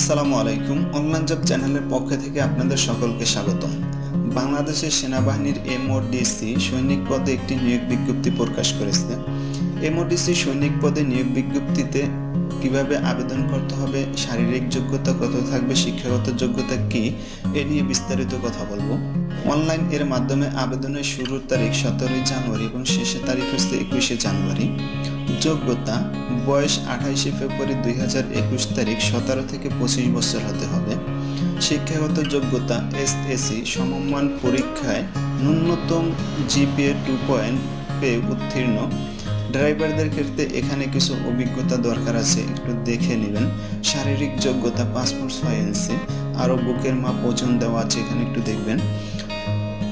আসসালামু আলাইকুম online job চ্যানেলের পক্ষ থেকে আপনাদের সকলকে স্বাগতম। বাংলাদেশের সেনাবাহিনীর এমওডিসি সৈনিক পদে একটি নিয়োগ বিজ্ঞপ্তি প্রকাশ করেছে। এমওডিসি সৈনিক পদে নিয়োগ বিজ্ঞপ্তিতে কীভাবে আবেদন করতে হবে, শারীরিক যোগ্যতা কত থাকবে, শিক্ষাগত যোগ্যতা কি, এ নিয়ে বিস্তারিত কথা বলব। অনলাইন এর মাধ্যমে আবেদনের শুরুর তারিখ সতেরোই জানুয়ারি এবং শেষের তারিখ হচ্ছে একুশে জানুয়ারি। যোগ্যতা বয়স আঠাইশে ফেব্রুয়ারি দুই হাজার একুশ তারিখ সতেরো থেকে পঁচিশ বছর হতে হবে। শিক্ষাগত যোগ্যতা এস এসএসসি সমমান পরীক্ষায় ন্যূনতম জিপিএ টু পয়েন্ট পেয়ে উত্তীর্ণ। ড্রাইভারদের ক্ষেত্রে এখানে কিছু অভিজ্ঞতা দরকার আছে, একটু দেখে নেবেন। শারীরিক যোগ্যতা পাসপোর্ট ছয় ইঞ্চি আরও বুকের মাপ, ওজন দেওয়া আছে, এখানে একটু দেখবেন।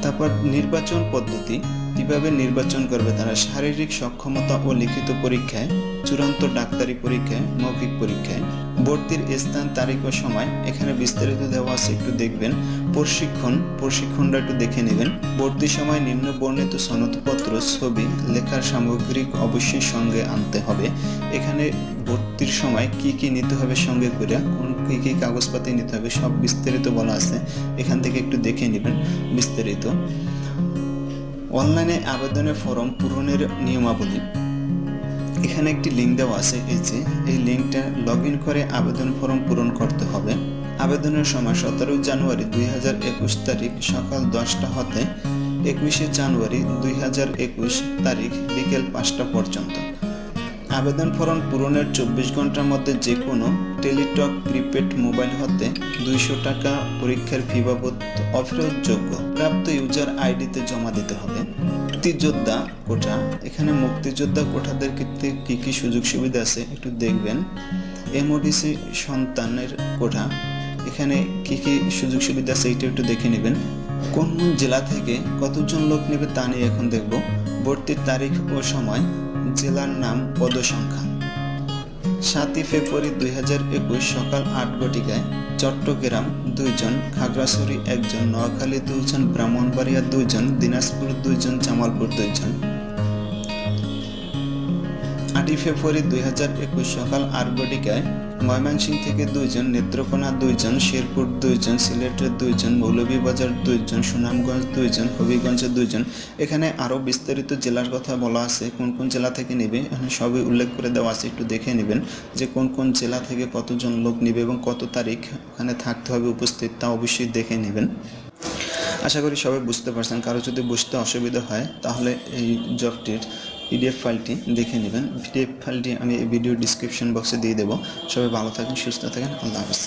তারপর নির্বাচন পদ্ধতি। কীভাবে নির্বাচন করবে তারা শারীরিক সক্ষমতা ও লিখিত পরীক্ষায়, চূড়ান্ত ডাক্তারি পরীক্ষায়, মৌখিক পরীক্ষায়। ভর্তির স্থান, তারিখ ও সময় এখানে বিস্তারিত দেওয়া আছে, একটু দেখবেন। প্রশিক্ষণ, প্রশিক্ষণটা একটু দেখে নেবেন। ভর্তির সময় নিম্ন বর্ণিত সনদপত্র, ছবি, লেখার সামগ্রিক অবশ্যই সঙ্গে আনতে হবে। এখানে ভর্তির সময় কি কি নিতে হবে সঙ্গে করে, কোন কি কি কাগজপাতি নিতে হবে, সব বিস্তারিত বলা আছে। এখান থেকে একটু দেখে নেবেন বিস্তারিত। অনলাইনে আবেদনের ফর্ম পূরণের নিয়মাবলী। এখানে একটি লিঙ্ক দেওয়া আছে, এই যে, এই লিঙ্কটা লগ ইন করে আবেদন ফর্ম পূরণ করতে হবে। আবেদনের সময় সতেরোই জানুয়ারি দুই হাজার একুশ তারিখ সকাল দশটা হতে একুশে জানুয়ারি দুই হাজার একুশ তারিখ বিকেল পাঁচটা পর্যন্ত। আবেদন ফর্ম পূরণের চব্বিশ ঘণ্টার মধ্যে যে কোনো টেলিটক, প্রিপেড মোবাইল হতে দুইশো টাকা পরীক্ষার ফি বাবদ অফেরতযোগ্য প্রাপ্ত ইউজার আইডিতে জমা দিতে হবে। মুক্তিযোদ্ধা কোঠা। এখানে মুক্তিযোদ্ধা কোঠাদের ক্ষেত্রে কি কি সুযোগ সুবিধা আছে একটু দেখবেন। এমওডিসি সন্তানের কোঠা। এখানে কি কি সুযোগ সুবিধা আছে এটা একটু দেখে নেবেন। কোন জেলা থেকে কতজন লোক নেবে তা নিয়ে এখন দেখব। ভর্তির তারিখ ও সময়। জেলার নাম পদসংখ্যা। সাতই ফেব্রুয়ারি দুই হাজার একুশ সকাল আট ঘটিকায় চট্টগ্রাম দুইজন, খাগড়াছড়ি একজন, নোয়াখালী দুইজন, ব্রাহ্মণবাড়িয়া দুইজন, দিনাজপুর দুইজন, জামালপুর দুইজন। আটই ফেব্রুয়ারি দুই হাজার একুশ সকাল আট ঘটিকায় ময়মনসিংহ থেকে দুইজন, নেত্রকোনা দুইজন, শেরপুর দুইজন, সিলেটের দুইজন, মৌলভীবাজার দুইজন, সুনামগঞ্জ দুইজন হবিগঞ্জের দুইজন। এখানে আরও বিস্তারিত জেলার কথা বলা আছে, কোন কোন জেলা থেকে নেবে, এখানে সবই উল্লেখ করে দেওয়া আছে, একটু দেখে নেবেন যে কোন কোন জেলা থেকে কতজন লোক নেবে এবং কত তারিখ ওখানে থাকতে হবে উপস্থিত তা অবশ্যই দেখে নেবেন। আশা করি সবাই বুঝতে পারছেন। কারও যদি বুঝতে অসুবিধা হয়, তাহলে এই জবটির পিডিএফ ফাইলটি দেখে নেবেন। পিডিএফ ফাইলটি আমি এই ভিডিও ডিসক্রিপশন বক্সে দিয়ে দেবো। সবাই ভালো থাকেন সুস্থ থাকেন আল্লাহ হাফিজ।